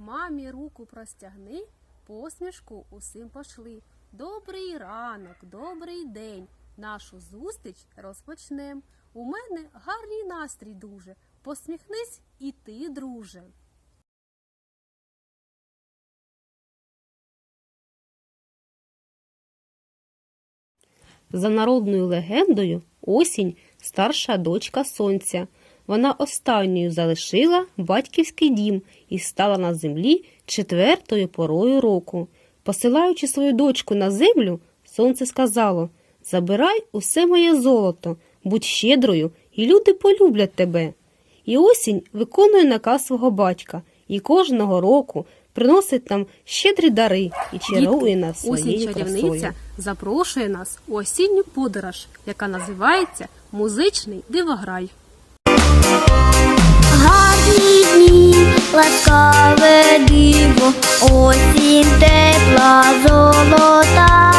Мамі руку простягни, посмішку усім пошли. Добрий ранок, добрий день. Нашу зустріч розпочнем. У мене гарний настрій дуже. Посміхнись і ти, друже. За народною легендою, осінь старша дочка сонця. Вона останньою залишила батьківський дім і стала на землі четвертою порою року. Посилаючи свою дочку на землю, сонце сказало Забирай усе моє золото, будь щедрою, і люди полюблять тебе. І осінь виконує наказ свого батька і кожного року приносить нам щедрі дари і чарує нас осінь чарівниця красою. запрошує нас у осінню подорож, яка називається Музичний дивограй. Ласкаве диво, осінь тепла золота,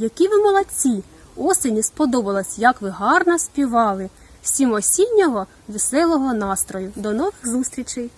які ви молодці! Осені сподобалось, як ви гарно співали. Всім осіннього, веселого настрою. До нових зустрічей!